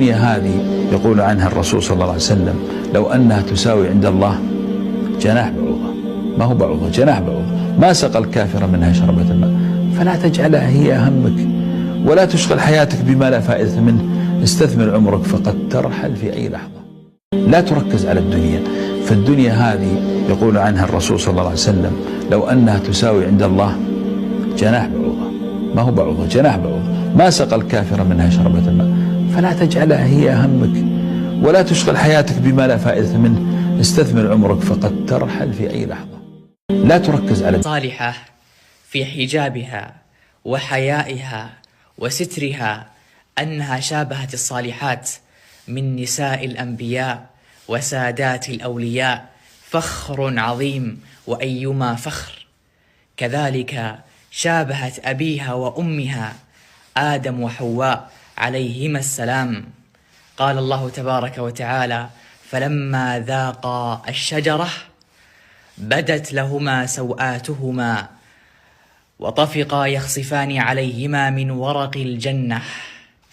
الدنيا هذه يقول عنها الرسول صلى الله عليه وسلم لو أنها تساوي عند الله جناح بعوضة. ما هو بعوضة؟ جناح بعوضة. ما سقى الكافر منها شربة ماء فلا تجعلها هي أهمك ولا تشغل حياتك بما لا فائدة منه. استثمر عمرك فقد ترحل في أي لحظة. لا تركز على الدنيا. فالدنيا هذه يقول عنها الرسول صلى الله عليه وسلم لو أنها تساوي عند الله جناح بعوضة. ما هو بعوضة؟ جناح بعوضة. ما سقى الكافر منها شربة ماء فلا تجعلها هي أهمك ولا تشغل حياتك بما لا فائدة منه. استثمر عمرك فقد ترحل في أي لحظة. لا تركز على صالحة في حجابها وحيائها وسترها أنها شابهت الصالحات من نساء الأنبياء وسادات الأولياء. فخر عظيم وأيما فخر. كذلك شابهت أبيها وأمها آدم وحواء عليهما السلام. قال الله تبارك وتعالى فلما ذاقا الشجرة بدت لهما سوآتهما وطفقا يخصفان عليهما من ورق الجنة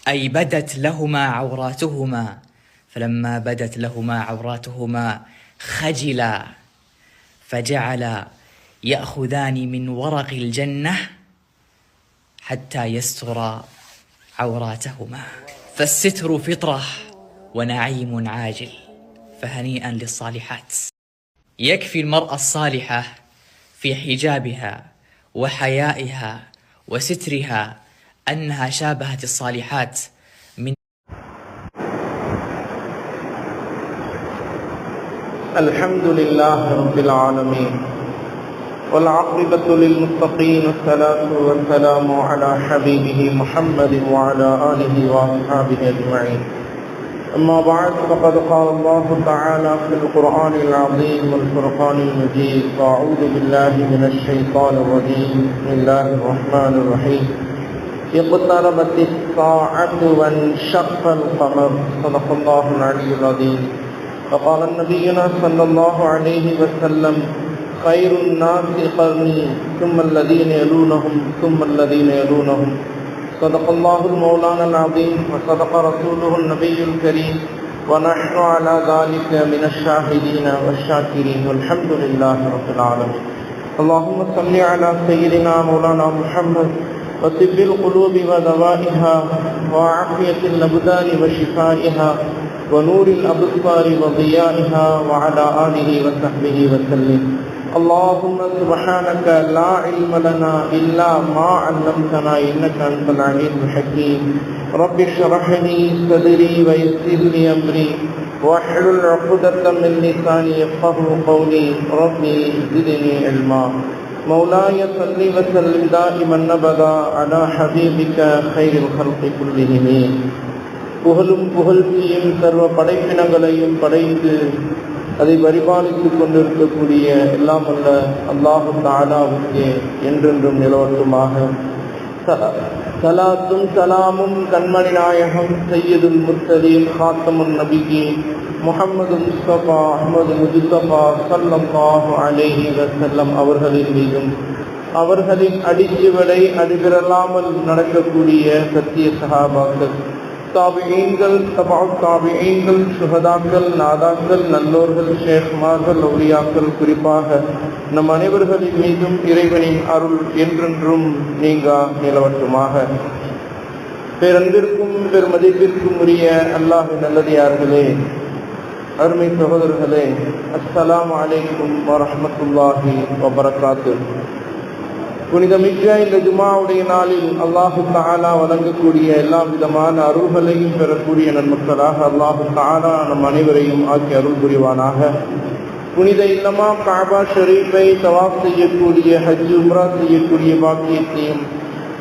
أي بدت لهما عوراتهما. فلما بدت لهما عوراتهما خجلا فجعلا يأخذان من ورق الجنة حتى يستر عوراتهما. فالستر فطرة ونعيم عاجل فهنيئا للصالحات. يكفي المرأة الصالحة في حجابها وحيائها وسترها أنها شابهت الصالحات من الحمد لله رب العالمين. والعاقبة للمتقين والصلاة والسلام على حبيبه محمد وعلى آله وأصحابه أجمعين. أما بعد، فقد قال الله تعالى في القرآن العظيم والفرقان المجيد فأعوذ بالله من الشيطان الرجيم، بسم الله الرحمن الرحيم. اقتربت الساعة وانشق القمر. صدق الله العلي العظيم. وقال نبينا صلى الله عليه وسلم خير الناس قرني ثم الذين يلونهم ثم الذين يلونهم صدق الله المولانا العظيم وصدق رسوله النبي الكريم ونحن على ذلك من الشاهدين والشاكرين والحمد لله رب العالمين اللهم صل على سيدنا مولانا محمد وطب القلوب ودوائها وعافية الأبدان وشفائها ونور الأبصار وضيائها وعلى آله وصحبه وسلم اللهم سبحانك لا علم لنا إلا ما علمتنا إنك أنت العليم الحكيم رب اشرح لي صدري ويسر لي أمري واحلل عقدة من لساني يفقه قولي ربي زدني علما مولاي صل وسلم دائما ابدا على حبيبك خير الخلق كلهم புகழும் புகழ்ச்சியும் சர்வ படைப்பினங்களையும் படைத்து அதை பரிபாலித்துக் கொண்டிருக்கக்கூடிய எல்லாம் அல்ல அல்லாஹும் தானாவுக்கே என்றென்றும் நிலவட்டுமாக. சலாத்தும் சலாமும் கண்மணி நாயகம் சையதுல் முத்தலீம் ஹாத்தமுன் நபிகி முகமது முஸ்தபா அஹமது முஜுத்தபா சல்லாஹு அலேஹி வசல்லம் அவர்களின் மீதும் அவர்களின் அடிச்சுவடை அடிபிறலாமல் நடக்கக்கூடிய சத்திய சகாபாக்கள். தாபியங்கள் தபா தாபியங்கள் சுகதாக்கள் நாதாக்கள் நல்லோர்கள் ஷேக்மார்கள் ஒளியாக்கள் குறிப்பாக நம் அனைவர்களின் மீதும் இறைவனின் அருள் என்றென்றும் நீங்கா நிலவட்டுமாக. பேரன்பிற்கும் பெருமதிப்பிற்கும் உரிய அல்லாஹ் நல்லதியார்களே அருமை சகோதரர்களே அஸ்ஸலாம் அலைக்கும் வரமத்துல்லாஹி வபரகாத்து புனிதமிக்க இந்த ஜுமாவுடைய நாளில் அல்லாஹு தாலா வழங்கக்கூடிய எல்லா விதமான அருள்களையும் பெறக்கூடிய நன்மக்களாக அல்லாஹு தாலா நம் அனைவரையும் ஆக்கி அருள் புரிவானாக. புனித இல்லமா காபா ஷரீஃபை தவாப் செய்யக்கூடிய ஹஜ் உம்ரா செய்யக்கூடிய பாக்கியத்தையும்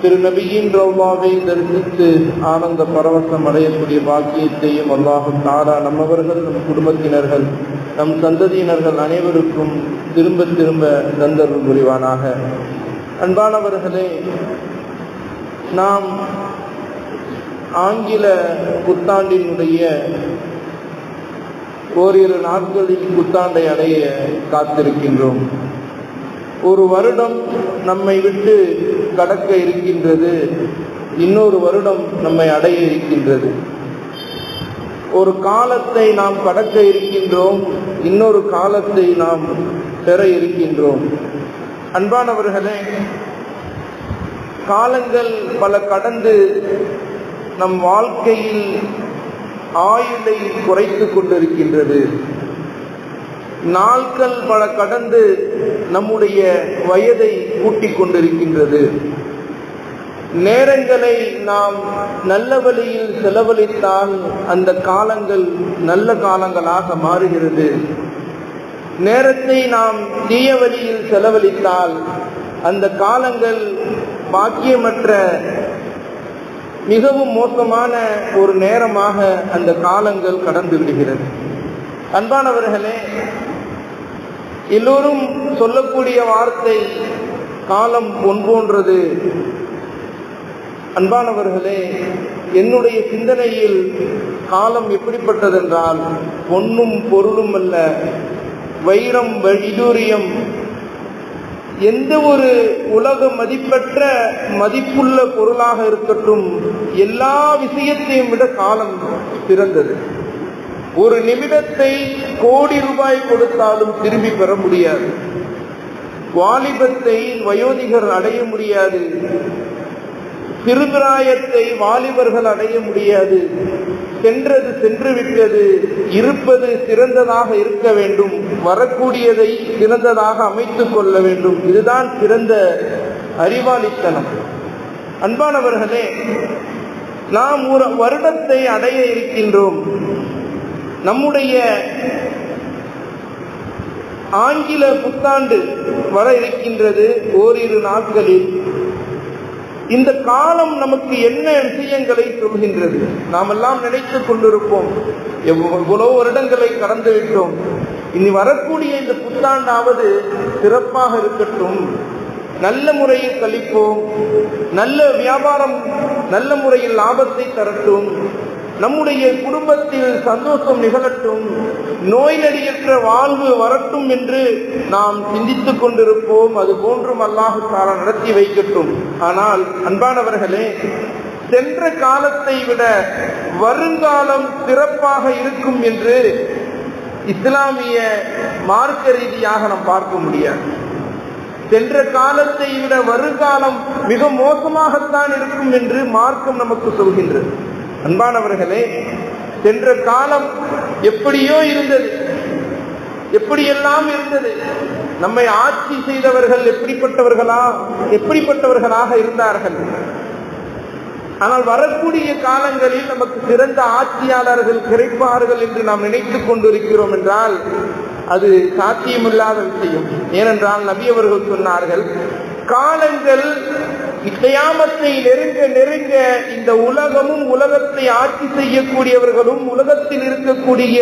திரு நபியின் ரவ்வாவை தரிசித்து ஆனந்த பரவசம் அடையக்கூடிய பாக்கியத்தையும் அல்லாஹு தாரா நம்மவர்கள் நம் குடும்பத்தினர்கள் நம் சந்ததியினர்கள் அனைவருக்கும் திரும்ப திரும்ப தந்தருள் புரிவானாக. அன்பானவர்களே நாம் ஆங்கில புத்தாண்டினுடைய ஓரிரு நாட்களில் புத்தாண்டை அடைய காத்திருக்கின்றோம். ஒரு வருடம் நம்மை விட்டு கடக்க இருக்கின்றது இன்னொரு வருடம் நம்மை அடைய இருக்கின்றது. ஒரு காலத்தை நாம் கடக்க இருக்கின்றோம் இன்னொரு காலத்தை நாம் பெற இருக்கின்றோம். அன்பானவர்களே காலங்கள் பல கடந்து நம் வாழ்க்கையில் ஆயுளை குறைத்து கொண்டிருக்கின்றது. நாட்கள் பல கடந்து நம்முடைய வயதை கூட்டிக் கொண்டிருக்கின்றது. நேரங்களை நாம் நல்ல வழியில் செலவழித்தால் அந்த காலங்கள் நல்ல காலங்களாக மாறுகிறது. நேரத்தை நாம் தீய வழியில் செலவழித்தால் அந்த காலங்கள் பாக்கியமற்ற மிகவும் மோசமான ஒரு நேரமாக அந்த காலங்கள் கடந்து விடுகிறது. அன்பானவர்களே எல்லோரும் சொல்லக்கூடிய வார்த்தை காலம் ஒன்போன்றது அன்பானவர்களே என்னுடைய சிந்தனையில் காலம் எப்படிப்பட்டதென்றால் பொன்னும் பொருளும் அல்ல. வைரம் வைடூரியம் எந்த ஒரு உலக மதிப்பற்ற மதிப்புள்ள பொருளாக இருக்கட்டும் எல்லா விஷயத்தையும் விட காலம் சிறந்தது ஒரு நிமிடத்தை கோடி ரூபாய் கொடுத்தாலும் திரும்பி பெற முடியாது. வாலிபத்தை வயோதிகர் அடைய முடியாது. திருவிராயத்தை வாலிபர்கள் அடைய முடியாது. சென்றது சென்று விட்டது இருப்பது சிறந்ததாக இருக்க வேண்டும். வரக்கூடியதை சிறந்ததாக அமைத்து கொள்ள வேண்டும். இதுதான் சிறந்த அறிவாளித்தனம். அன்பானவர்களே நாம் ஒரு வருடத்தை அடைய இருக்கின்றோம். நம்முடைய ஆங்கில புத்தாண்டு வர இருக்கின்றது ஓரிரு நாட்களில். இந்த காலம் நமக்கு என்ன விஷயங்களை சொல்கின்றது? நாம் எல்லாம் நினைத்துக் கொண்டிருப்போம். எவ்வளவு வருடங்களை கடந்து விட்டோம். இனி வரக்கூடிய இந்த புத்தாண்டாவது சிறப்பாக இருக்கட்டும். நல்ல முறையில் கழிப்போம். நல்ல வியாபாரம் நல்ல முறையில் லாபத்தை தரட்டும். நம்முடைய குடும்பத்தில் சந்தோஷம் நிகழட்டும் நோய் நடிகற்ற வாழ்வு வரட்டும் என்று நாம் சிந்தித்துக் கொண்டிருப்போம். அது போன்றும் அல்லாஹு தாலா நடத்தி வைக்கட்டும். ஆனால் அன்பானவர்களே சென்ற காலத்தை விட வருங்காலம் சிறப்பாக இருக்கும் என்று இஸ்லாமிய மார்க்க ரீதியாக நாம் பார்க்க முடியாது. சென்ற காலத்தை விட வருங்காலம் மிக மோசமாகத்தான் இருக்கும் என்று மார்க்கம் நமக்கு சொல்கின்றது. அன்பானவர்களே சென்ற காலம் எப்படியோ இருந்தது. எப்படியெல்லாம் இருந்தது? நம்மை ஆட்சி செய்தவர்கள் எப்படிப்பட்டவர்களா எப்படிப்பட்டவர்களாக இருந்தார்கள்? ஆனால் வரக்கூடிய காலங்களில் நமக்கு சிறந்த ஆட்சியாளர்கள் கிடைப்பார்கள் என்று நாம் நினைத்துக் கொண்டிருக்கிறோம் என்றால் அது சாத்தியமில்லாத விஷயம். ஏனென்றால் நபியவர்கள் சொன்னார்கள் காலங்கள் இக்கையாமத்தை நெருங்க நெருங்க இந்த உலகமும் உலகத்தை ஆட்சி செய்யக்கூடியவர்களும் உலகத்தில் இருக்கக்கூடிய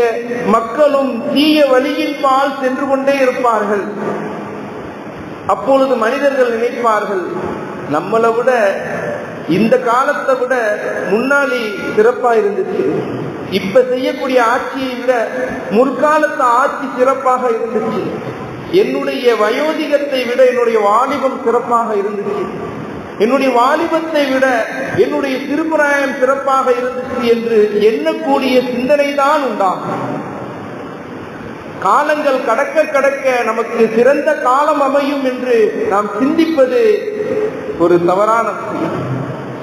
மக்களும் தீய வழியின் பால் சென்று கொண்டே இருப்பார்கள். அப்பொழுது மனிதர்கள் நினைப்பார்கள் நம்மளை விட இந்த காலத்தை விட முன்னாடி சிறப்பா இருந்துச்சு. இப்ப செய்யக்கூடிய ஆட்சியை விட முற்காலத்து ஆட்சி சிறப்பாக இருந்துச்சு. என்னுடைய வயோதிகத்தை விட என்னுடைய வாலிபம் சிறப்பாக இருந்துச்சு. என்னுடைய வாலிபத்தை விட என்னுடைய திருப்புராயம் சிறப்பாக இருந்துச்சு என்று எண்ணக்கூடிய சிந்தனை தான் உண்டாகும். காலங்கள் கடக்க கடக்க நமக்கு சிறந்த காலம் அமையும் என்று நாம் சிந்திப்பது ஒரு தவறான விஷயம்.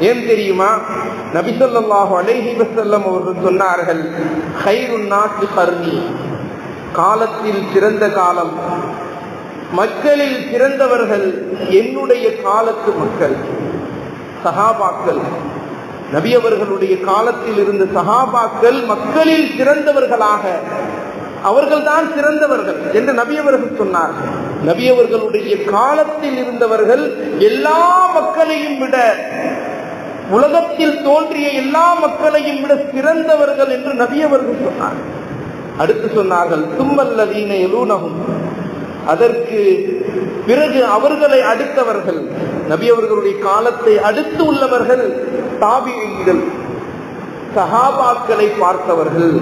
ஏன் தெரியுமா? நபிசல்லாஹு அலேஹி வசல்லம் அவர்கள் சொன்னார்கள் ஹைருன் நாட்டு கர்ணி காலத்தில் சிறந்த காலம். மக்களில் சிறந்தவர்கள் என்னுடைய காலத்து மக்கள் சகாபாக்கள் நபி அவர்களுடைய காலத்தில் இருந்த சகாபாக்கள் மக்களில் சிறந்தவர்களாக அவர்கள்தான் சிறந்தவர்கள் என்று நபியவர்கள் சொன்னார் சொன்னார்கள். காலத்தில் இருந்தவர்கள் எல்லா மக்களையும் விட உலகத்தில் தோன்றிய எல்லா மக்களையும் விட சிறந்தவர்கள் என்று நபியவர்கள் சொன்னார் சொன்னார்கள். அடுத்து சொன்னார்கள் தும்மல்லதீன எலூனகும் அதற்கு பிறகு அவர்களை அடுத்தவர்கள் நபி அவர்களுடைய காலத்தை அடுத்து உள்ளவர்கள் தாபியங்கள் சஹாபாக்களை பார்த்தவர்கள்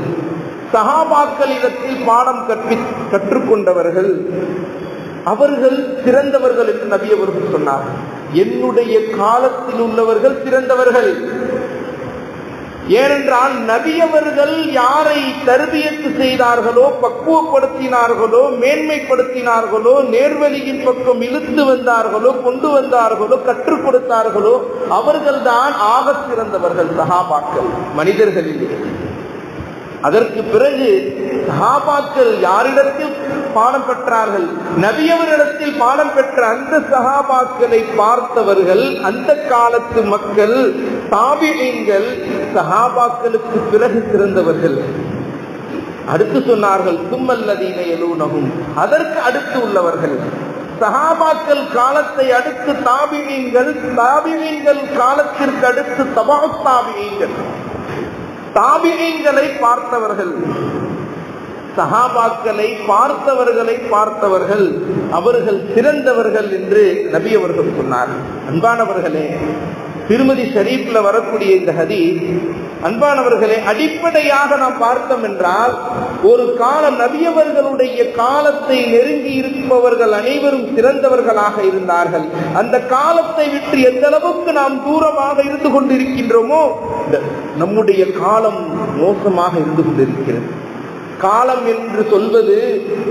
சஹாபாக்களிடத்தில் பாடம் கற்பி கற்றுக்கொண்டவர்கள் அவர்கள் சிறந்தவர்கள் என்று நபி அவர்கள் சொன்னார். என்னுடைய காலத்தில் உள்ளவர்கள் சிறந்தவர்கள் ஏனென்றால் நபியவர்கள் யாரை தருபியத்து செய்தார்களோ பக்குவப்படுத்தினார்களோ மேன்மைப்படுத்தினார்களோ நேர்வழியின் பக்கம் இழுத்து வந்தார்களோ கொண்டு வந்தார்களோ கற்றுக் கொடுத்தார்களோ அவர்கள்தான் ஆக சிறந்தவர்கள் சகாபாக்கள் மனிதர்களிலே அதற்கு பிறகு சஹாபாக்கள் யாரிடத்தில் பாடம் பெற்றார்கள்? நபியவரிடத்தில் பாடம் பெற்ற அந்த சஹாபாக்களை பார்த்தவர்கள் அந்த காலத்து மக்கள் தாபியங்கள் சஹாபாக்களுக்கு பிறகு சிறந்தவர்கள் அடுத்து சொன்னார்கள் தும்மல்லதீன எழுனகும் அதற்கு அடுத்து உள்ளவர்கள். சஹாபாக்கள் காலத்தை அடுத்து தாபியங்கள் தாபியங்கள் காலத்திற்கு அடுத்து தபா தாபியங்கள் தாபியங்களை பார்த்தவர்கள் சஹாபாக்களை பார்த்தவர்களை பார்த்தவர்கள் அவர்கள் சிறந்தவர்கள் என்று நபி அவர்கள் சொன்னார். அன்பானவர்களே திருமதி ஷரீப்ல வரக்கூடிய இந்த ஹதி அன்பானவர்களே அடிப்படையாக நாம் பார்த்தோம் என்றால் ஒரு காலம் நபியவர்களுடைய காலத்தை நெருங்கி இருப்பவர்கள் அனைவரும் சிறந்தவர்களாக இருந்தார்கள். அந்த காலத்தை விட்டு எந்த அளவுக்கு நாம் தூரமாக இருந்து கொண்டிருக்கின்றோமோ நம்முடைய காலம் மோசமாக இருந்து கொண்டிருக்கிறது. காலம் என்று சொல்வது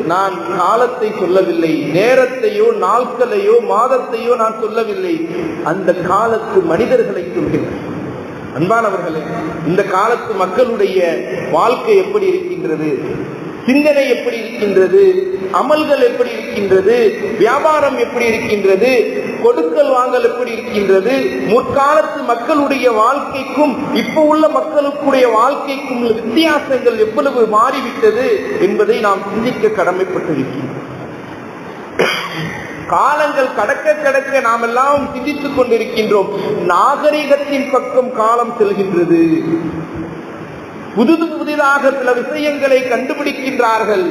நான் காலத்தை சொல்லவில்லை நேரத்தையோ நாட்களையோ மாதத்தையோ நான் சொல்லவில்லை. அந்த காலத்து மனிதர்களை சொல்கிறேன். அன்பானவர்களே இந்த காலத்து மக்களுடைய வாழ்க்கை எப்படி இருக்கின்றது? சிந்தனை எப்படி இருக்கின்றது? அமல்கள் எப்படி இருக்கின்றது? வியாபாரம் எப்படி இருக்கின்றது? கொடுக்கல் வாங்கல் எப்படி இருக்கின்றது? முற்காலத்து மக்களுடைய வாழ்க்கைக்கும் இப்ப உள்ள மக்களுக்குடைய வாழ்க்கைக்கும் வித்தியாசங்கள் எவ்வளவு மாறிவிட்டது என்பதை நாம் சிந்திக்க கடமைப்பட்டிருக்கின்றோம் காலங்கள் கடக்க கடக்க நாம் எல்லாம் சிந்தித்துக் கொண்டிருக்கின்றோம். நாகரிகத்தின் பக்கம் காலம் செல்கின்றது. புதுது புதிதாக சில விஷயங்களை கண்டுபிடிக்கின்றார்கள்.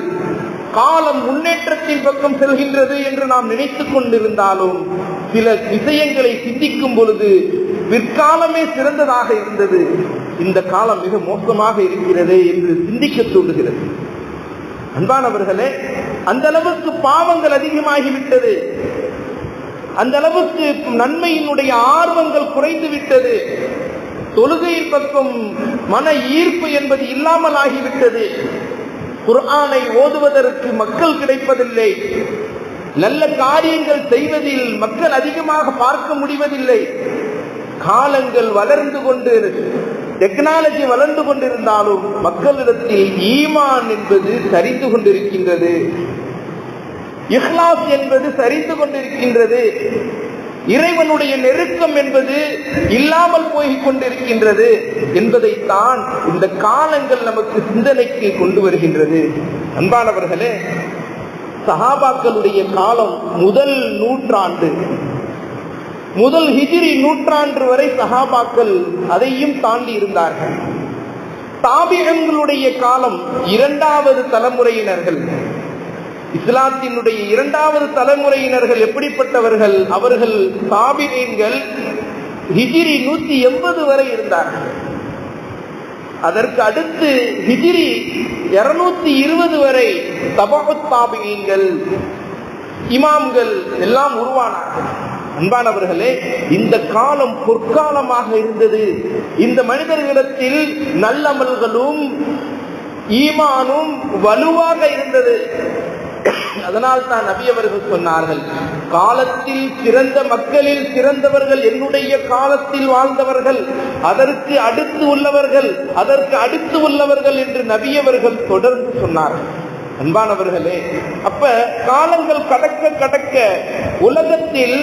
காலம் முன்னேற்றத்தின் பக்கம் செல்கின்றது என்று நாம் நினைத்துக் கொண்டிருந்தாலும் சில விஷயங்களை சிந்திக்கும் பொழுது பிற்காலமே சிறந்ததாக இருந்தது. இந்த காலம் மிக மோசமாக இருக்கிறது என்று சிந்திக்க தூண்டுகிறது அன்பானவர்களே அந்த அளவுக்கு பாவங்கள் அதிகமாகிவிட்டது. அந்த அளவுக்கு நன்மையினுடைய ஆர்வங்கள் குறைந்து விட்டது தொழுகையின் பக்கம் மன ஈர்ப்பு என்பது இல்லாமல் ஆகிவிட்டது. குர்ஆனை ஓதுவதற்கு மக்கள் கிடைப்பதில்லை. நல்ல காரியங்கள் செய்வதில் மக்கள் அதிகமாக பார்க்க முடிவதில்லை. காலங்கள் வளர்ந்து கொண்டு டெக்னாலஜி வளர்ந்து கொண்டிருந்தாலும் மக்களிடத்தில் ஈமான் என்பது சரிந்து கொண்டிருக்கின்றது. இஹ்லாஸ் என்பது சரிந்து கொண்டிருக்கின்றது. இறைவனுடைய நெருக்கம் என்பது இல்லாமல் போய் கொண்டிருக்கின்றது என்பதைத்தான் இந்த காலங்கள் நமக்கு சிந்தனைக்கு கொண்டு வருகின்றது. அன்பானவர்களே சஹாபாக்களுடைய காலம் முதல் நூற்றாண்டு. முதல் ஹிஜிரி நூற்றாண்டு வரை சஹாபாக்கள் அதையும் தாண்டி இருந்தார்கள். தாபிகங்களுடைய காலம் இரண்டாவது தலைமுறையினர்கள். இஸ்லாத்தினுடைய இரண்டாவது தலைமுறையினர்கள் எப்படிப்பட்டவர்கள்? அவர்கள் தாபிகங்கள் ஹிஜிரி நூத்தி எண்பது வரை இருந்தார்கள். அதற்கு அடுத்து ஹிஜிரி இருநூத்தி இருபது வரை தபாபத் இமாம்கள் எல்லாம் உருவானார்கள். அன்பானவர்களே இந்த காலம் பொற்காலமாக இருந்தது. இந்த மனிதர்களிடத்தில் நல்லமல்களும் ஈமானும் வலுவாக இருந்தது. அதனால் தான் நபி அவர்கள் சொன்னார்கள் காலத்தில் சிறந்த மக்களில் சிறந்தவர்கள் என்னுடைய காலத்தில் வாழ்ந்தவர்கள் அதற்கு அடுத்து உள்ளவர்கள் அதற்கு அடுத்து உள்ளவர்கள் என்று நபியவர்கள் தொடர்ந்து சொன்னார்கள். அன்பானவர்களே அப்ப காலங்கள் கடக்க கடக்க உலகத்தில்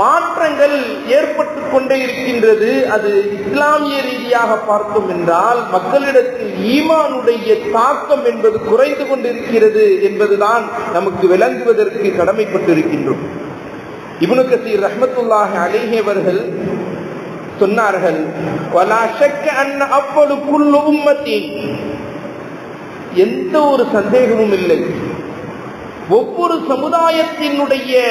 மாற்றங்கள் ஏற்பட்டு கொண்டே இருக்கின்றது. அது இஸ்லாமிய ரீதியாக பார்த்தோம் என்றால் மக்களிடத்தில் ஈமானுடைய தாக்கம் என்பது குறைந்து கொண்டிருக்கிறது என்பதுதான் நமக்கு விளங்குவதற்கு கடமைப்பட்டிருக்கின்றோம். இவனுக்கு கசீர் ரஹ்மத்துல்லாஹி அலைஹி சொன்னார்கள் எந்த ஒரு சந்தேகமும் இல்லை. ஒவ்வொரு சமுதாயத்தினுடைய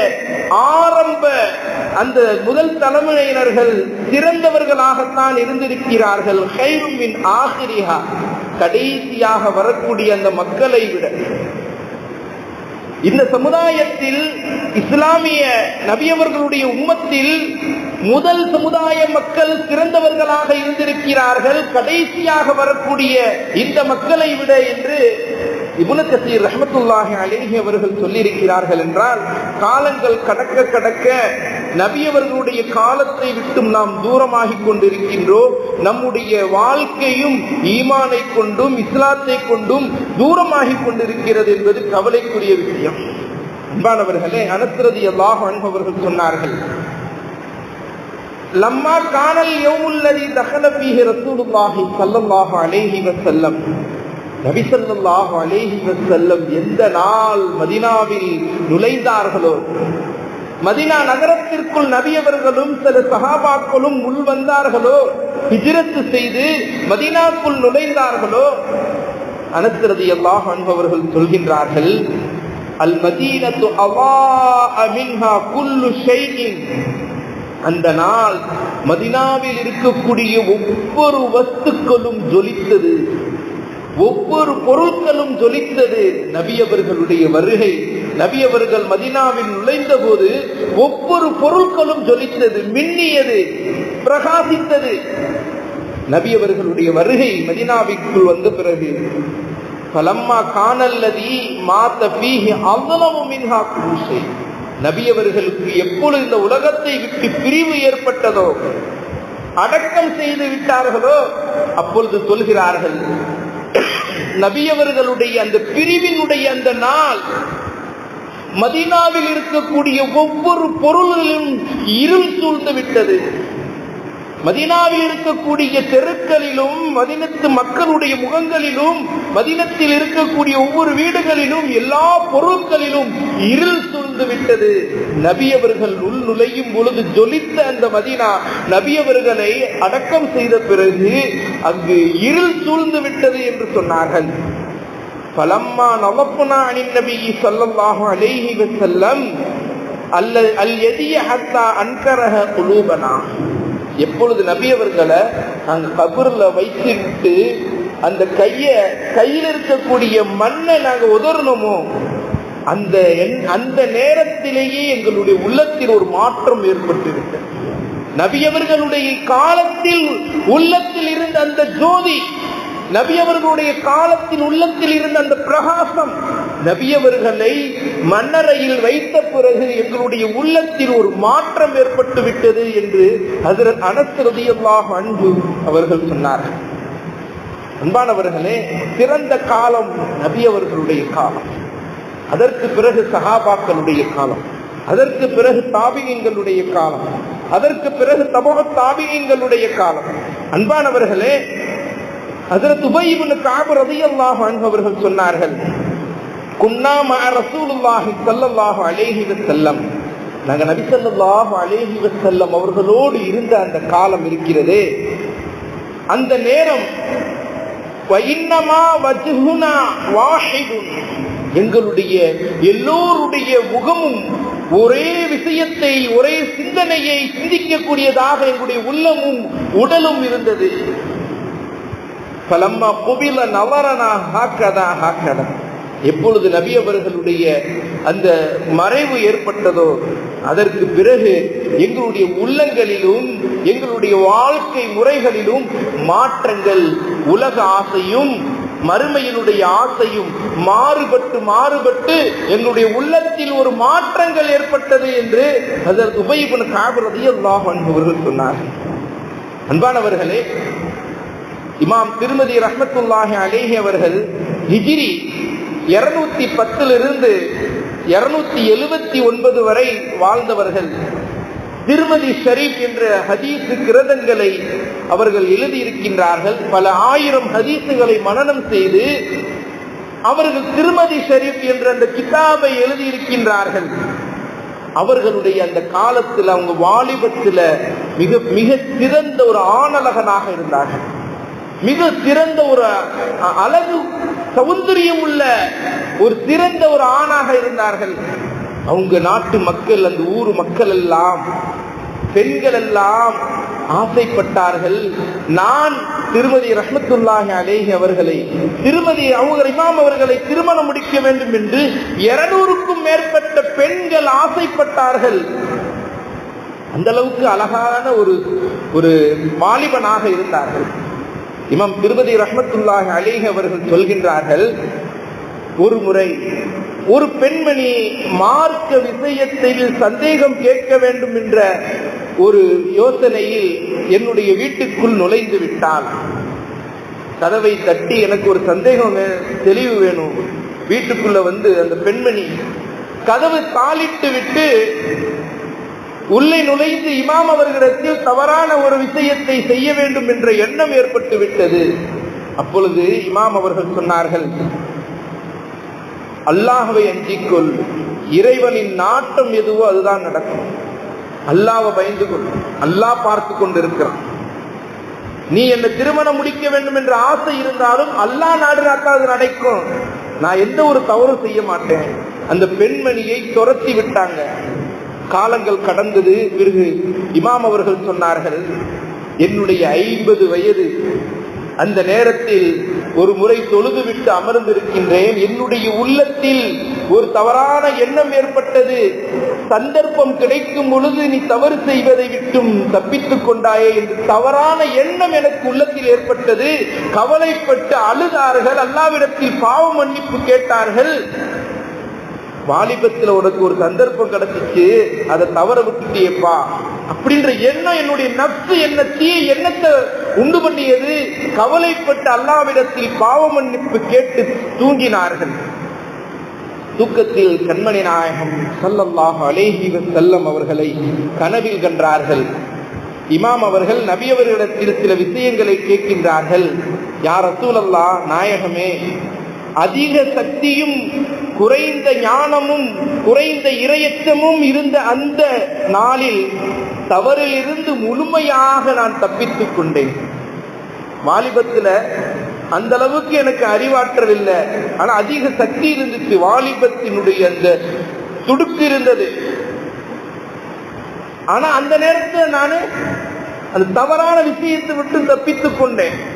ஆரம்ப அந்த முதல் தலைமுறையினர்கள் சிறந்தவர்களாகத்தான் இருந்திருக்கிறார்கள். ஹைருமின் ஆசிரியா கடைசியாக வரக்கூடிய அந்த மக்களை விட. இந்த சமுதாயத்தில் இஸ்லாமிய நபியவர்களுடைய உம்மத்தில் முதல் சமுதாய மக்கள் சிறந்தவர்களாக இருந்திருக்கிறார்கள். கடைசியாக வரக்கூடிய இந்த மக்களை விட என்று இபுன கசீர் ரஹமத்துல்லாஹி அலேஹி அவர்கள் சொல்லியிருக்கிறார்கள் என்றால் காலங்கள் கடக்க கடக்க நபியவர்களுடைய காலத்தை விட்டும் நாம் தூரமாகிக் கொண்டிருக்கின்றோம். நம்முடைய வாழ்க்கையும் ஈமானை கொண்டும் இஸ்லாத்தை கொண்டும் தூரமாகிக் கொண்டிருக்கிறது என்பது கவலைக்குரிய விஷயம். அன்பானவர்களே அனஸ்ரதி அல்லாஹ் அவர்கள் சொன்னார்கள் லம்மா காணல் யௌமுல்லதி தகல பீஹி ரசூலுல்லாஹி ஸல்லல்லாஹு அலைஹி வஸல்லம். நபி ஸல்லல்லாஹு அலைஹி வஸல்லம் எந்த நாள் மதீனாவில் நுழைந்தார்களோ மதினா நகரத்திற்குள் நபியவர்களும் சில சகாபாக்களும் உள் வந்தார்களோ ஹிஜ்ரத்து செய்து மதினாக்குள் நுழைந்தார்களோ அனத்திரதி அல்லாஹ் அன்பவர்கள் சொல்கின்றார்கள் அல் மதீனத்து அவா அமின்ஹா குல்லு ஷைஇன் அந்த நாள் மதினாவில் இருக்கக்கூடிய ஒவ்வொரு வஸ்துக்களும் ஜொலித்தது. ஒவ்வொரு பொருட்களும் ஜொலித்தது. நபியவர்களுடைய வருகை நபியவர்கள் மதினாவில் நுழைந்த போது ஒவ்வொரு பொருட்களும் ஜொலித்தது மின்னியது பிரகாசித்தது. நபியவர்களுடைய வருகை மதினாவிற்குள் வந்த பிறகு பலம்மா காணல்லதி மாத்த பீஹி அவ்வளவு மின்ஹா பூசை நபியவர்களுக்கு எப்பொழுது இந்த உலகத்தை விட்டு பிரிவு ஏற்பட்டதோ அடக்கம் செய்து விட்டார்களோ அப்பொழுது சொல்கிறார்கள் நபியவர்களுடைய அந்த பிரிவினுடைய அந்த நாள் மதினாவில் இருக்கக்கூடிய ஒவ்வொரு பொருளிலும் இருள் சூழ்ந்து விட்டது. மதினாவில் இருக்கக்கூடிய தெருக்களிலும் மதினத்து மக்களுடைய முகங்களிலும் மதினத்தில் இருக்கக்கூடிய ஒவ்வொரு வீடுகளிலும் எல்லா பொருட்களிலும் இருள் சூழ்ந்து விட்டது நபியவர்கள் உள் நுழையும் பொழுது ஜொலித்த அந்த மதினா நபியவர்களை அடக்கம் செய்த பிறகு அங்கு இருள் சூழ்ந்து விட்டது என்று சொன்னார்கள். பலம்மா நவப்புனா அணின் நபி சொல்லல்லாஹு அலேஹி வசல்லம் அல்ல அல் எதிய ஹத்தா அன்கரக குலூபனா. எப்பொழுது நபியவர்களை நாங்க கபூர்ல வைத்துட்டு அந்த கைய கையில் இருக்கக்கூடிய மண்ணை நாங்க உதறணுமோ அந்த அந்த நேரத்திலேயே எங்களுடைய உள்ளத்தில் ஒரு மாற்றம் ஏற்பட்டிருக்கிறது. நபியவர்களுடைய காலத்தில் உள்ளத்தில் இருந்த அந்த ஜோதி நபியவர்களுடைய காலத்தில் உள்ளத்தில் இருந்த அந்த பிரகாசம் நபியவர்களை மன்னரையில் வைத்த பிறகு எங்களுடைய உள்ளத்தில் ஒரு மாற்றம் ஏற்பட்டு விட்டது என்று அதில் அனசரதியல்லாக அன்பு அவர்கள் சொன்னார்கள். அன்பானவர்களே சிறந்த காலம் நபியவர்களுடைய காலம். அதற்கு பிறகு சகாபாக்களுடைய காலம். அதற்கு பிறகு தாபியங்களுடைய காலம். அதற்கு பிறகு தமக தாபியங்களுடைய காலம். அன்பானவர்களே அதற்கு உபயிபுனு காபு ரதியல்லாஹு அவர்கள் சொன்னார்கள் குன்னா ரசூலுல்லாஹி ஸல்லல்லாஹு அலைஹி நாங்க நபி ஸல்லல்லாஹு செல்லம் அவர்களோடு இருந்த அந்த காலம் இருக்கிறதே. அந்த நேரம் வைன்னமா வஜ்ஹுனா எங்களுடைய எல்லோருடைய முகமும் ஒரே விஷயத்தை ஒரே சிந்தனையை சிந்திக்கக்கூடியதாக எங்களுடைய உள்ளமும் உடலும் இருந்தது. பலம்மா குபில நவரனா ஹாக்கதா ஹாக்கதா. எப்பொழுது நபி அவர்களுடைய அந்த மறைவு ஏற்பட்டதோ அதற்கு பிறகு எங்களுடைய உள்ளங்களிலும் எங்களுடைய வாழ்க்கை முறைகளிலும் மாற்றங்கள் உலக ஆசையும் மறுமையினுடைய ஆசையும் மாறுபட்டு மாறுபட்டு எங்களுடைய உள்ளத்தில் ஒரு மாற்றங்கள் ஏற்பட்டது என்று அதற்கு உபயோகம் காபரதி அல்லாஹ் அவர்கள் சொன்னார்கள். அன்பானவர்களே இமாம் திருமதி ரஹமத்துல்லாஹி அலேஹி அவர்கள் ஹிஜிரி இருநூத்தி பத்திலிருந்து இருநூத்தி எழுபத்தி ஒன்பது வரை வாழ்ந்தவர்கள். திருமதி ஷரீப் என்ற ஹதீசு கிரதங்களை அவர்கள் எழுதியிருக்கின்றார்கள். பல ஆயிரம் ஹதீசுகளை மனநம் செய்து அவர்கள் திருமதி ஷரீப் என்ற அந்த கிதாபை எழுதியிருக்கின்றார்கள். அவர்களுடைய அந்த காலத்தில் அவங்க வாலிபத்தில் மிக மிக சிறந்த ஒரு ஆணழகனாக இருந்தார்கள். மிக சிறந்த ஒரு அழகு சௌந்தரியம் உள்ள ஒரு சிறந்த ஒரு ஆணாக இருந்தார்கள். அவங்க நாட்டு மக்கள் அந்த ஊர் மக்கள் எல்லாம் பெண்கள் எல்லாம் ஆசைப்பட்டார்கள். நான் திருமதி ரஹமத்துல்லாஹி அலேஹி அவர்களை திருமதி அவங்க இமாம் அவர்களை திருமணம் முடிக்க வேண்டும் என்று இருநூறுக்கும் மேற்பட்ட பெண்கள் ஆசைப்பட்டார்கள். அந்த அளவுக்கு அழகான ஒரு ஒரு வாலிபனாக இருந்தார்கள். இமாம் திருமதி ரஹமத்துல்லாஹி அலேஹி அவர்கள் சொல்கின்றார்கள் ஒரு முறை ஒரு பெண்மணி மார்க்க விஷயத்தில் சந்தேகம் கேட்க வேண்டும் என்ற ஒரு யோசனையில் என்னுடைய வீட்டுக்குள் நுழைந்து விட்டால் கதவை தட்டி எனக்கு ஒரு சந்தேகம் தெளிவு வேணும். வீட்டுக்குள்ள வந்து அந்த பெண்மணி கதவு தாளிட்டு விட்டு உள்ளே நுழைந்து இமாம் அவர்களிடத்தில் தவறான ஒரு விஷயத்தை செய்ய வேண்டும் என்ற எண்ணம் ஏற்பட்டு விட்டது. அப்பொழுது இமாம் அவர்கள் சொன்னார்கள் அல்லாஹவை அஞ்சிக்கொள். இறைவனின் நாட்டம் எதுவோ அதுதான் நடக்கும். அல்லாவை பயந்து கொள். அல்லாஹ் பார்த்து கொண்டிருக்கிறான். நீ என்ன திருமணம் முடிக்க வேண்டும் என்ற ஆசை இருந்தாலும் அல்லாஹ் நாடுனாத்தான் அது நடக்கும். நான் எந்த ஒரு தவறும் செய்ய மாட்டேன். அந்த பெண்மணியை துரத்தி விட்டாங்க. காலங்கள் கடந்தது. பிறகு இமாம் அவர்கள் சொன்னார்கள் என்னுடைய ஐம்பது வயது அந்த நேரத்தில் ஒரு முறை தொழுது விட்டு அமர்ந்திருக்கின்றேன். என்னுடைய உள்ளத்தில் ஒரு தவறான எண்ணம் ஏற்பட்டது. சந்தர்ப்பம் கிடைக்கும் பொழுது நீ தவறு செய்வதை விட்டும் தப்பித்துக் கொண்டாயே என்று தவறான எண்ணம் எனக்கு உள்ளத்தில் ஏற்பட்டது. கவலைப்பட்டு அழுதார்கள். அல்லாவிடத்தில் பாவ மன்னிப்பு கேட்டார்கள். வாலிபத்தில் உனக்கு ஒரு சந்தர்ப்பம் கிடைச்சிச்சு அதை தவற விட்டுட்டியப்பா அப்படின்ற எண்ணம் என்னுடைய நப்சு என்ன தீய எண்ணத்தை உண்டு பண்ணியது கவலைப்பட்டு அல்லாவிடத்தில் பாவ மன்னிப்பு கேட்டு தூங்கினார்கள். தூக்கத்தில் கண்மணி நாயகம் ஸல்லல்லாஹு அலேஹி செல்லம் அவர்களை கனவில் கன்றார்கள் இமாம் அவர்கள் நபியவர்களிடத்தில் சில விஷயங்களை கேட்கின்றார்கள். யார் அசூலல்லா நாயகமே அதிக சக்தியும் குறைந்த ஞானமும் குறைந்த இரையச்சமும் இருந்த அந்த நாளில் தவறிலிருந்து முழுமையாக நான் தப்பித்துக் கொண்டேன். வாலிபத்தில் அந்த அளவுக்கு எனக்கு அறிவாற்றல் இல்லை ஆனா அதிக சக்தி இருந்துச்சு. வாலிபத்தினுடைய அந்த துடுக்கு இருந்தது. ஆனா அந்த நேரத்தில் நான் அந்த தவறான விஷயத்தை விட்டு தப்பித்துக் கொண்டேன்.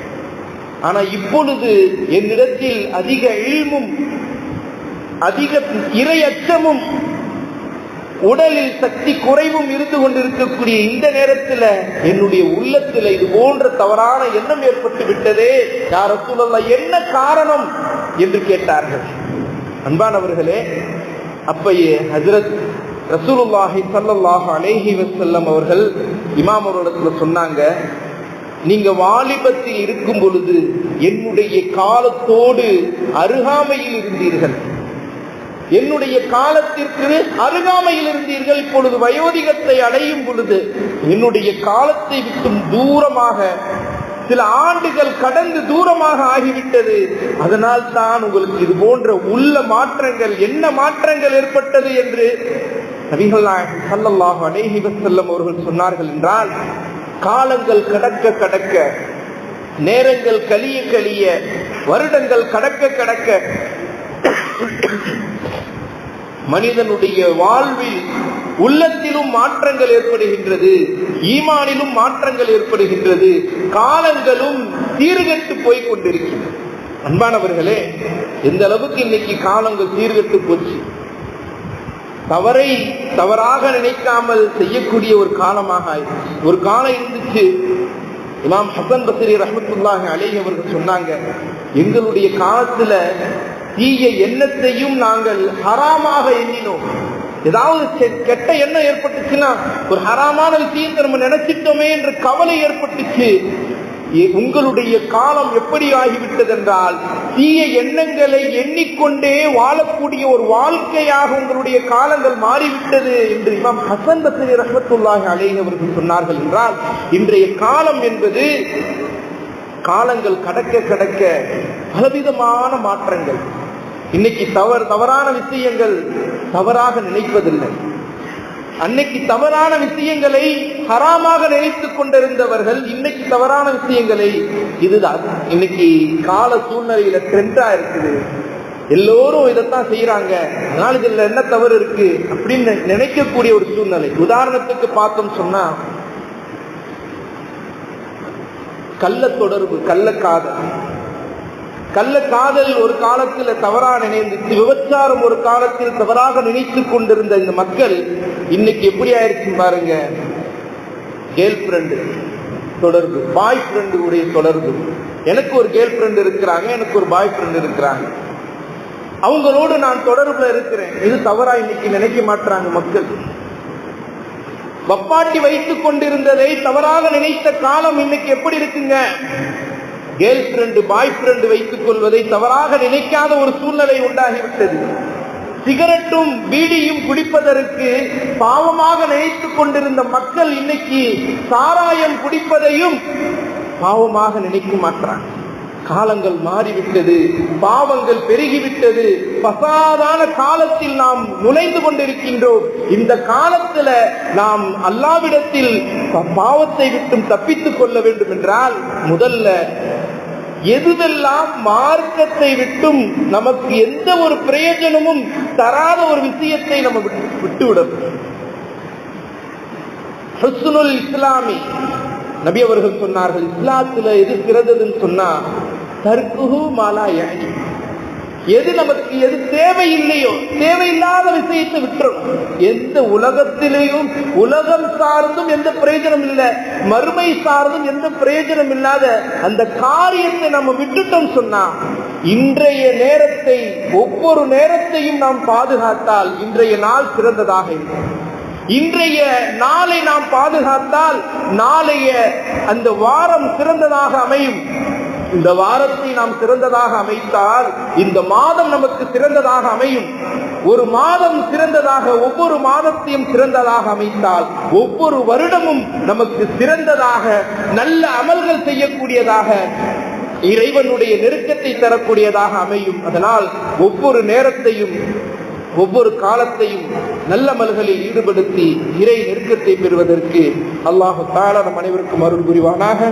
ஆனா இப்பொழுது என்னிடத்தில் அதிக இல்மும் அதிக இறை அச்சமும் உடலில் சக்தி குறைவும் இருந்து கொண்டிருக்கக்கூடிய இந்த நேரத்தில் என்னுடைய உள்ளத்தில் இது போன்ற தவறான எண்ணம் ஏற்பட்டு விட்டதே. யார் ரசூலல்லா என்ன காரணம் என்று கேட்டார்கள். அன்பானவர்களே அப்பையே ஹசரத் ரசூலுல்லாஹி சல்லாஹ் அலேஹி வசல்லம் அவர்கள் இமாம் அவர்களிடத்துல சொன்னாங்க நீங்க வாலிபத்தில் இருக்கும் பொழுது என்னுடைய காலத்தோடு அருகாமையில் இருந்தீர்கள். என்னுடைய காலத்திற்கு அருகாமையில் இருந்தீர்கள். இப்பொழுது வயோதிகத்தை அடையும் பொழுது என்னுடைய காலத்தை விட்டும் தூரமாக சில ஆண்டுகள் கடந்து தூரமாக ஆகிவிட்டது. அதனால் தான் உங்களுக்கு இது போன்ற உள்ள மாற்றங்கள் என்ன மாற்றங்கள் ஏற்பட்டது என்று நபிகள் நாயகம் அவர்கள் சொன்னார்கள் என்றால் காலங்கள் கடக்க கடக்க நேரங்கள் கலிய கலிய வருடங்கள் கடக்க கடக்க மனிதனுடைய வாழ்வில் உள்ளத்திலும் மாற்றங்கள் ஏற்படுகின்றது ஈமானிலும் மாற்றங்கள் ஏற்படுகின்றது காலங்களும் சீர்கெட்டு போய் கொண்டிருக்கின்றன. அன்பானவர்களே எந்த அளவுக்கு இன்னைக்கு காலங்கள் சீர்கெட்டு போச்சு? தவறை தவறாக நினைக்காமல் செய்யக்கூடிய ஒரு காலமாக ஒரு காலம் இருந்துச்சு. இமாம் ஹசன் பசரி ரஹமத்துல்லாஹி அலேஹி அவர்கள் சொன்னாங்க எங்களுடைய காலத்துல தீய எண்ணத்தையும் நாங்கள் ஹராமாக எண்ணினோம். ஏதாவது செ- கெட்ட எண்ணம் ஏற்பட்டுச்சுன்னா ஒரு ஹராமான விஷயத்தை நம்ம நினைச்சிட்டோமே என்ற கவலை ஏற்பட்டுச்சு. உங்களுடைய காலம் எப்படி ஆகிவிட்டது என்றால் தீய எண்ணங்களை எண்ணிக்கொண்டே வாழக்கூடிய ஒரு வாழ்க்கையாக உங்களுடைய காலங்கள் மாறிவிட்டது என்று இமாம் ஹசன் பசரி ரஹத்துல்லாஹி அலைஹவர்கள் சொன்னார்கள் என்றால் இன்றைய காலம் என்பது காலங்கள் கடக்க கடக்க பலவிதமான மாற்றங்கள். இன்னைக்கு தவறு தவறான விஷயங்கள் தவறாக நினைப்பதில்லை. அன்னைக்கு தவறான விஷயங்களை ஹராமாக நினைத்துக் கொண்டிருந்தவர்கள் இன்னைக்கு தவறான விஷயங்களை இதுதான். இன்னைக்கு கால சூழ்நிலையில ட்ரெண்டா இருக்குது. எல்லோரும் இதைத்தான் செய்யறாங்க அதனால இதுல என்ன தவறு இருக்கு அப்படின்னு நினைக்கக்கூடிய ஒரு சூழ்நிலை. உதாரணத்துக்கு பார்த்தோம் சொன்னா கள்ள தொடர்பு கள்ள காதல் கள்ள காதல் ஒரு காலத்தில் தவறா நினைந்துச்சு விபச்சாரம் ஒரு காலத்தில் தவறாக நினைத்துக் கொண்டிருந்த இந்த மக்கள் இன்னைக்கு எப்படி ஆயிடுச்சு பாருங்க. கேர்ள் ஃப்ரெண்டு தொடர்பு பாய் ஃப்ரெண்டு உடைய தொடர்பு. எனக்கு ஒரு கேர்ள் ஃப்ரெண்டு இருக்கிறாங்க எனக்கு ஒரு பாய் ஃப்ரெண்டு இருக்கிறாங்க. அவங்களோடு நான் தொடர்புல இருக்கிறேன். இது தவறா இன்னைக்கு நினைக்க மாட்டாங்க மக்கள். வப்பாட்டி வைத்துக் கொண்டிருந்ததை தவறாக நினைத்த காலம் இன்னைக்கு எப்படி இருக்குங்க? கேர்ள் ஃப்ரெண்டு பாய் ஃப்ரெண்டு வைத்துக் கொள்வதை தவறாக நினைக்காத ஒரு சூழ்நிலை உண்டாகிவிட்டது. சிகரெட்டும் பீடியும் குடிப்பதற்கு பாவமாக நினைத்துக் கொண்டிருந்த மக்கள் இன்னைக்கு சாராயம் குடிப்பதையும் பாவமாக நினைக்க மாட்டாங்க. காலங்கள் மாறிவிட்டது பாவங்கள் பெருகிவிட்டது. பசாதான காலத்தில் நாம் நுழைந்து கொண்டிருக்கின்றோம். இந்த காலத்துல நாம் அல்லாவிடத்தில் பாவத்தை விட்டும் தப்பித்துக் கொள்ள வேண்டும் என்றால் முதல்ல எதுவெல்லாம் மார்க்கத்தை விட்டும் நமக்கு எந்த ஒரு பிரயோஜனமும் தராத ஒரு விஷயத்தை நம்ம விட்டுவிடும் ஹுஸ்னுல் இஸ்லாமி நபி அவர்கள் சொன்னார்கள் இஸ்லாத்துல எது சிறந்ததுன்னு சொன்னா தர்க்குஹு மாலா யானி எது நமக்கு எது தேவையில்லையோ தேவையில்லாத விஷயத்தை விட்டுரும். எந்த உலகத்திலேயும் உலகம் சார்ந்தும் எந்த பிரயோஜனம் இல்லை. மறுமை சார்ந்தும் எந்த பிரயோஜனம் இல்லாத அந்த காரியத்தை நம்ம விட்டுட்டோம் சொன்னா இன்றைய நேரத்தை ஒவ்வொரு நேரத்தையும் நாம் பாதுகாத்தால் இன்றைய நாள் சிறந்ததாக இருக்கும். இன்றைய நாளை நாம் பாதுகாத்தால் நாளைய அந்த வாரம் சிறந்ததாக அமையும். இந்த வாரத்தை நாம் சிறந்ததாக அமைத்தால் இந்த மாதம் நமக்கு சிறந்ததாக அமையும். ஒரு மாதம் சிறந்ததாக ஒவ்வொரு மாதத்தையும் சிறந்ததாக அமைத்தால் ஒவ்வொரு வருடமும் நமக்கு சிறந்ததாக நல்ல அமல்கள் செய்யக்கூடியதாக இறைவனுடைய நெருக்கத்தை தரக்கூடியதாக அமையும். அதனால் ஒவ்வொரு நேரத்தையும் ஒவ்வொரு காலத்தையும் நல்ல மல்களில் ஈடுபடுத்தி இறை நெருக்கத்தை பெறுவதற்கு அல்லாஹு தாள நம் அனைவருக்கும் அருள் புரிவானாக.